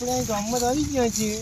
આપણે ગામમાં આવી ગયા છીએ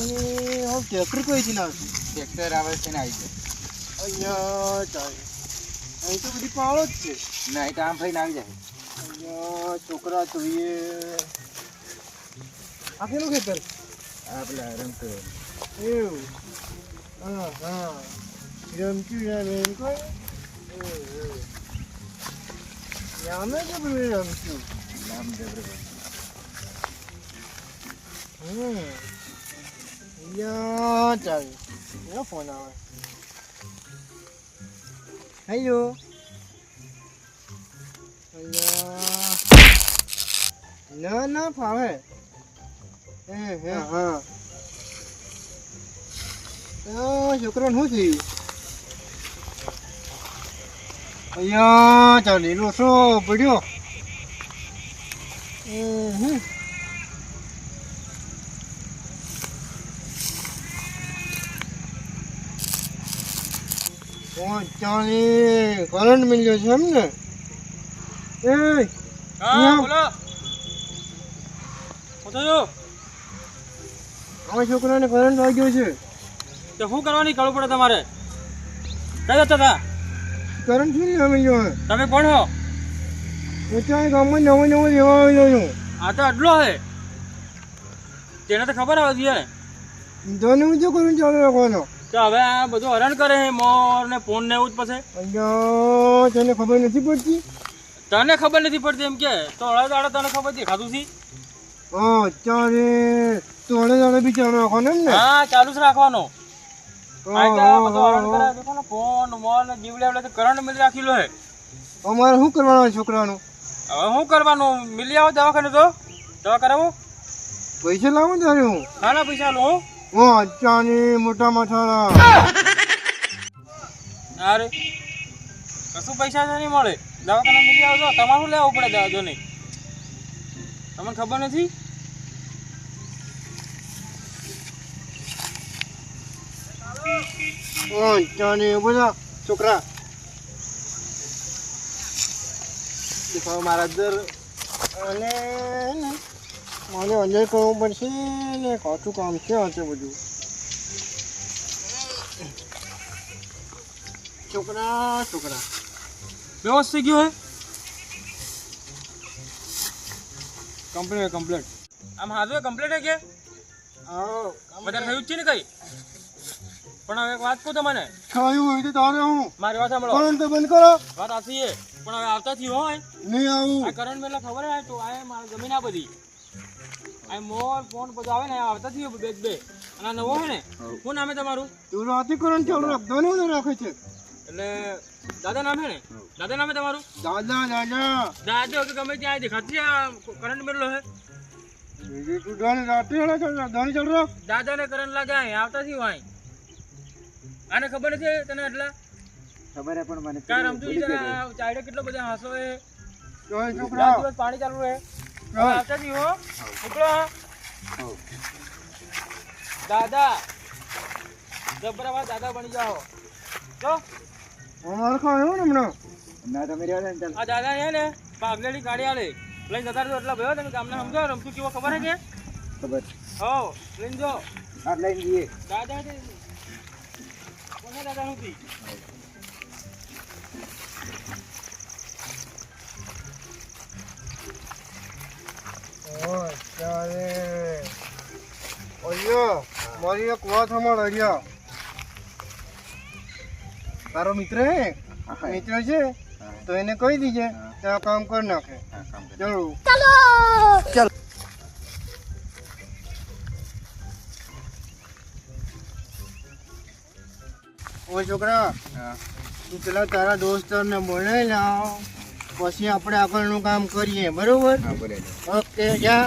અને હવે ટ્રેક્ટર કઈથી લાવશું ટ્રેક્ટર આવે છે ને આવી જાય. અહીંયા ચાલે અહીં તો બધી પાળો જ છે. ના એ આમ થઈને આવી જાય. અહીંયા છોકરા જોઈએ. આ કેનું ખેતર? આ પેલા રમતો. એવું. હા હા. રમતું એમ એમ કોઈ? યામે કે બધું રમતું જબરદસ્ત અહીંયા ચાલે એનો ફોન આવે હેલો ના ના ફાવે હે હે હા આ છોકરાને શું થયું અહીંયા ચાલે લોસો પડ્યો હમ ચાલે કરંટ મિલ્યો છે એમ ને એ છો? આ છોકરાને કરંટ વાગ્યો છે. તો શું કરવાની કરવું પડે તમારે? કઈ જતા હતા? કરંટ શું નહીં મળ્યો તમે કોણ છો હું ત્યાં ગામમાં નવો નવો લેવા આવ્યો છું. આ તો આટલો હે તેને તો ખબર આવે છે ધોની હું શું કરું ચાલુ રાખવાનો. તો હવે આ બધું હરણ કરે મોર ને ફોન ને એવું જ પછી. તને ખબર નથી પડતી? તને ખબર નથી પડતી એમ કે? તો હળે દાડે તને ખબર છે ખાધું છે? હા ચાલે તો હળે દાડે બી ચાલુ રાખવાનો એમ ને? હા ચાલુ જ રાખવાનો. ફોન મોન જીવડે એટલે કરંટ મિલ રાખેલો હે અમારે શું કરવાનું છોકરાનું? હવે શું કરવાનું? મિલી આવો દવાખાને તો. દવા કરાવો? પૈસા લાવો તારે હું? ના પૈસા લો હા મોટા માથાના. અરે કશું પૈસા તો નહીં મળે. દવાખાને મળી આવજો. તમારું લેવું પડે દવા નહીં તમને ખબર નથી? હા ચાને બધા છોકરા. દેખાવ મારા દર. અને ને મારે અંદર કરવું પડશે ને કાચું કામ છે આજે બધું. છોકરા છોકરા. વ્યવસ્થિત ગયું હે? કમ્પ્લીટ કમ્પ્લીટ આમ હાજુ કમ્પ્લીટ હે કે? વધારે થયું જ છે ને કઈ? પણ હવે એક વાત કહું તમને. થયું હોય તો તારે હું? મારી વાત સાંભળો. પણ તો બંધ કરો. વાત છે. પણ હવે આવતા થયું હોય. નહીં આવું. આ કરંટ મેલા ખબર હે તો આ મારી જમીન આ બધી આ મોર ફોન બધું આવે ને આવતા થયું બે બે. અને નવો હે ને શું નામ તમારું? તું ચાલુ રાખે છે. એટલે દાદા નામ હે ને? દાદા નામ તમારું? દાદા દાદા. દાદા કે ગમે ત્યાં દેખાતી કરંટ મેલો હે. બીજું તું દાને રાતે હળે ચાલુ રાખ દાને ચાલુ રાખ. દાદા ને કરંટ લાગ્યા આવતા થયું આને ખબર નથી તને એટલા ખબર હે પણ મને કાર રમતું ચાઈડે કેટલો બધો હાસો હે? પાણી ચાલુ હે દાદા. જબરાબાદ દાદા બની જાઓ. જો. અમારે ખાયો ને હમણાં? ના તમે રહ્યા ને આ દાદા છે ને પાગલેડી ગાડી આલે. લઈને જતા રહો એટલા ભયો તમે ગામને સમજો? રમતું કેવો ખબર હે કે ખબર હો લઈને જો. આ લઈને જઈએ. દાદા છે. કોને દાદા નથી ચાલે મારી એક વાત સાંભળ અરિયા તારો મિત્ર હે. મિત્ર છે તો એને કહી દીજે આ કામ કરી નાખે. કરે. ચલો. ઓ છોકરા તું પેલા તારા દોસ્તને બોલાવી લાવ. પછી આપણે આગળનું કામ કરીએ બરોબર? હા ઓકે જા.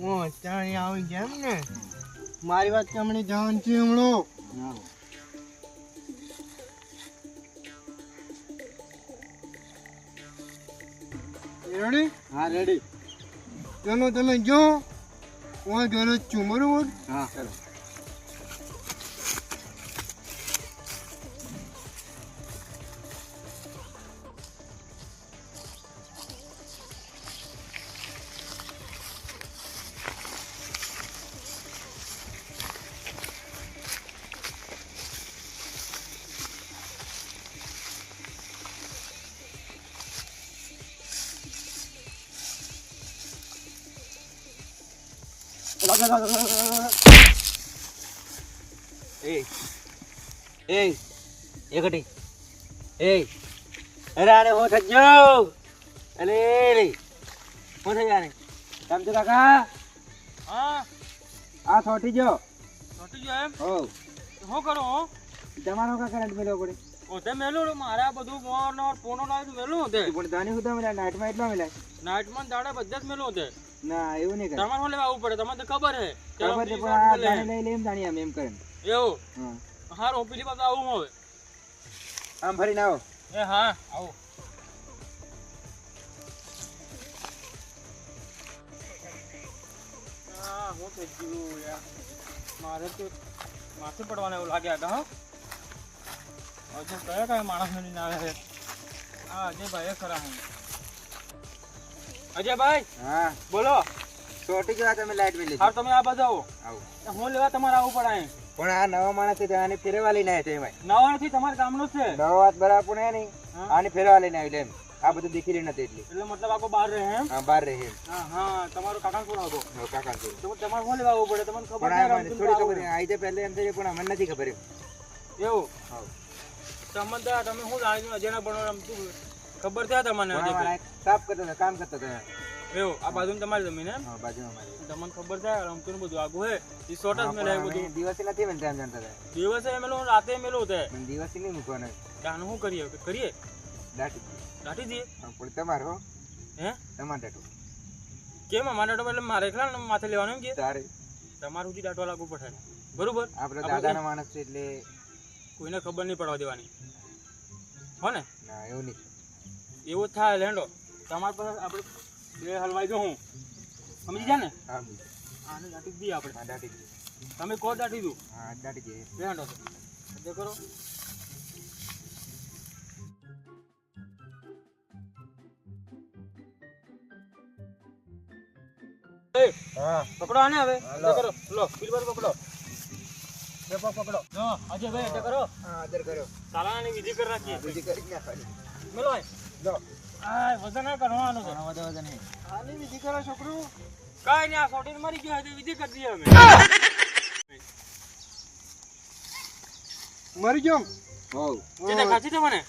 ઓ અત્યારે આવી ગયા એમ ને? મારી વાત હમણાં ધ્યાન છે હમણો રેડી હા રેડી ચલો ચલો જો. હું છું બરોબર? હા ચલો. એ એ એકટી એ અરે અરે અરે કાકા? હા. આ છોટી જો. છોટી જો એમ? હો. હું કરો તમારો કા કરંટ મેલો પડે. ઓતે મેલું મારા બધું મોર નોર પોનો નાય મેલું હોતે પણ દાની હું તમે નાઈટમાં એટલા મેલાય નાઈટમાં દાડા બધા જ મેલું હોતે ના એવું નહીં કરે. તમારે લેવા આવવું પડે? તમને તો ખબર હે ખબર છે પણ આ લઈ લઈ એમ જાણીએ અમે એમ કરે એવું? હા. હારો પેલી બાબત આવું હવે. આમ ફરીને આવો. એ હા આવો. હું થઈ ગયું યાર. મારે તો માથે પડવાના એવું લાગ્યા હતા હા. હજુ કયા કયા માણસ મેળવીને આવે હા અજયભાઈ ખરા હું. અજયભાઈ હા. બોલો. થોટી જો આ તમે લાઈટ મેલી હા તમે આ બધા આવો. આવો હું લેવા તમારે આવવું પડે પણ આ નવા માણસ છે આને ફેરવા લઈને આવ્યા છે એમાં નવા નથી તમારે કામનું જ છે? નવા વાત બરાબર પણ હે નહીં. હા. આને ફેરવા લઈને આવી એમ. આ બધું દેખી રહી નથી એટલે. એટલે મતલબ આખો બહાર રહે એમ? હા બહાર રહે હા હા તમારું કાકાનપુર આવતો. હા કાકાનપુર. તો તમારે શું લેવા આવવું પડે? તમને ખબર નહીં થોડી ખબર આવું. જાય પહેલે એમ થઈ પણ અમને નથી ખબર એવું? હા. તમને તમે શું જાણી અજયના ભણો રમતું ખબર છે તમને સાફ કરતા હતા કામ કરતો હતા. એવું આ બાજુ તમારી જમીન એમ? હા, બાજુ અમારી તમને ખબર છે રમતું બધું આગું હે? એ શોર્ટ જ મેલે બધું. દિવસે નથી મેં એમ જાણતા હતા. દિવસે મેલો રાતે મેલું તે પણ દિવસે નહીં મૂકવાનો. દાનું શું કરીએ? કરીએ? દાટી દાટી દઈએ? પણ તમારો હે. તમારે દાટો કેમ? અમારે દાટો એટલે મારે એકલા માથે લેવાનું એમ કે? તારે. તમારું સુધી દાટવા લાગુ પડે. બરોબર? આપણે દાદાનો માણસ છે એટલે કોઈને ખબર નહીં પડવા દેવાની. હો ને? ના એવું નહીં એવું થાય લેન્ડો તમારે પાસે આપણે બે હલવાઈ જો હું. સમજી જા ને? હા આને દાટી દઈએ આપણે. હા દાટી દઈએ. તમે કહો દાટી દઉં હા દાટી દઈએ. બે હાંડો જે કરો. પકડો આને હવે. કરો. લો પેલી પકડો. બે પગ પકડો. જો અજયભાઈ એટલે કરો. હા આદર કરો. સાલાની વિધિ કરી રાખીએ બીજી કરી નાખવાની. મેલો ભાઈ. જો આ વજન કરવાનું છે. આની વિધિ કરો છોકરું. કાઈ નહીં આ સોટીને મરી ગયો હોય તો વિધિ કરી દઈએ અમે. મરી ગયો? હોવ. મને?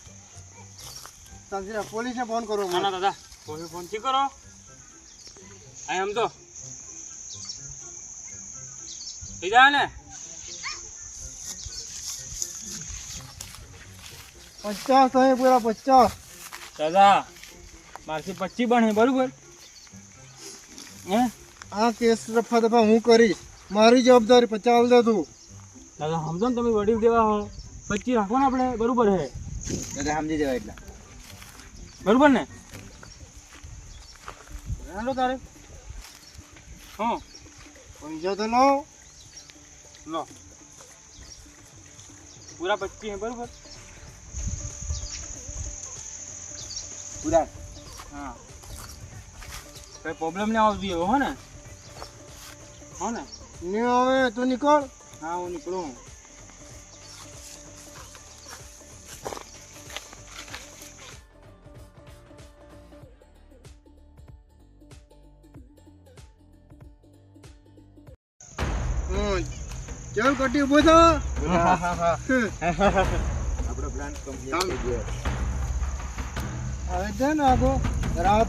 પોલીસને ફોન કરો ના ના દાદા કોઈ ફોનથી કરો. આ એમ તો. થઈ ને? પચાસ પૂરા પચાસ. દાદા મારથી પચી બને બરોબર? હે? આ કેસ રફા દફા હું કરીશ. મારી જવાબદારી પચાસ દે તું. દાદા સમજો ને તમે વડીલ દેવા હો. પચી રાખો ને આપણે બરોબર હે? દાદા સમજી દેવા એટલા. બરોબર ને? હાલો તારે. હા. પૈસા તો લો. લો. પૂરા પચી હે બરોબર? પૂરા. હા. કઈ પ્રોબ્લેમ ના આવતી હોય હો ને? હો ને? ને હવે તું નીકળ. હા હું નીકળું. ચાલ કટી ઊભો થા. આપણો થઈ ગયો. હવે છે ને આગો. રાત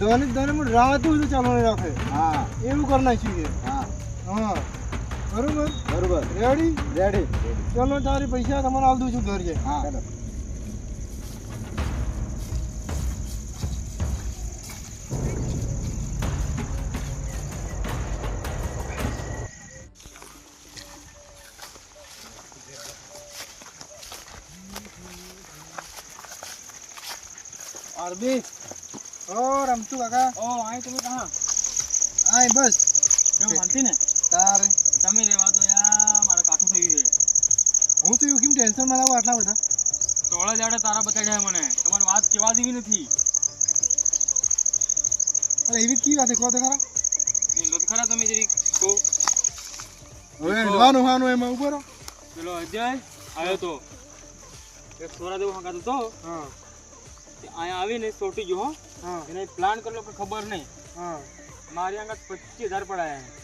દોને દોને પણ રાત ચાલવાનું રાખે. હા. એવું કરી નાખ્યું છે. હા. હા. બરોબર? બરોબર. રેડી રેડી ચલો તારી પૈસા તમારે આલ દઉં છું ઘર છે. હા. ચાલો. આરબી ઓ રમતું કાકા ઓ આય તમે કહા આય બસ કેવું શાંતિ ને તારે તમે રહેવા દો યાર મારા કાઠું થઈ ગયું હું તો એવું કેમ ટેન્શનમાં લાવું આટલા બધા તોળે જાડે તારા બતાડ્યા મને તમારી વાત કેવા જેવી નથી અરે એવી કી વાત કહો તો ખરા લો ખરા તમે જરી કહો હવે હેડવાનું હાનું એમાં ઊભો રહો પેલો અજય આવ્યો તો એક સોરા દેવું હંગાતો તો હા અહીંયા આવીને સોટી ગયો હો. એને પ્લાન કરલો પણ ખબર નહીં. હા. મારી આગળ પચીસ હજાર પડાયા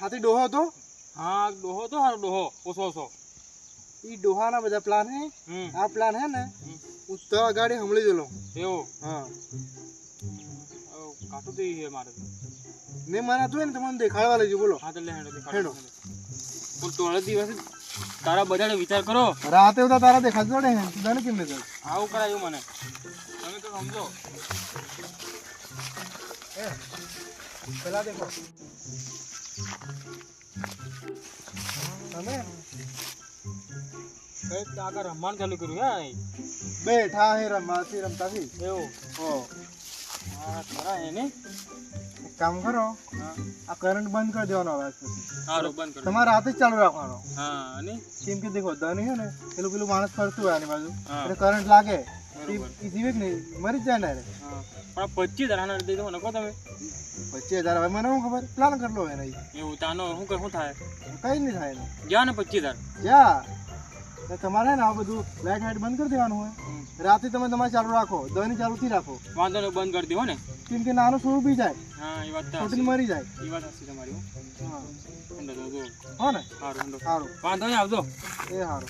હાથી ડોહો હતો? હા ડોહો હતો હારો ડોહો. ઓછો ઓછો. ઈ ડોહાના બધા પ્લાન હે? આ પ્લાન હે ને હું તો ગાડી હમળી ગયેલો. એવો? હા. કાઠું થઈ છે મારે તો. મેં મારા હતું ને તમને દેખાડવા લઈ બોલો. હા તો લે હેડો હેડો. પણ તોળે દિવસ તારા બધાને વિચાર કરો. રાતે બધા તારા દેખાતો ને તને કેમ નહીં આવું કરાયું મને. તમે તો સમજો. પેલા દેખો તમે આગળ રમવાનું ચાલુ કર્યું હે અહીં. બેઠા હે રમવાથી રમતાથી એવું હો હા ખરા હે ને એક કામ કરો આ કરંટ બંધ કરી દેવાનો અવાજ પછી સારું બંધ કરો તમારે હાથે જ ચાલુ રાખવાનો હા અને કેમ કે દેખો દન છે ને પેલું પેલું માણસ ફરતું હોય આની બાજુ એટલે કરંટ લાગે જીવે કે નહીં. મરી જાય ને હા. પણ પચીસ હજાર દઈ દો નકો તમે? પચીસ હજાર હવે મને શું ખબર? પ્લાન કરલો નહીં એવું તાનો શું શું થાય? કઈ નહીં થાય એનું. જા ને પચીસ હજાર જા તમારે ને આ બધું લાઈટ હાઈટ બંધ કરી દેવાનું હોય. રાતે તમે તમારે ચાલુ રાખો. દવાની ચાલુથી રાખો. વાંધો નહીં બંધ કરી દો ને. કેમ કે નાનું સ્વરૂપ બી જાય. હા એ વાત તો મરી જાય. એ વાત હશે તમારી હો. હા. ને? સારું સારું વાંધો નહીં આવજો. એ સારું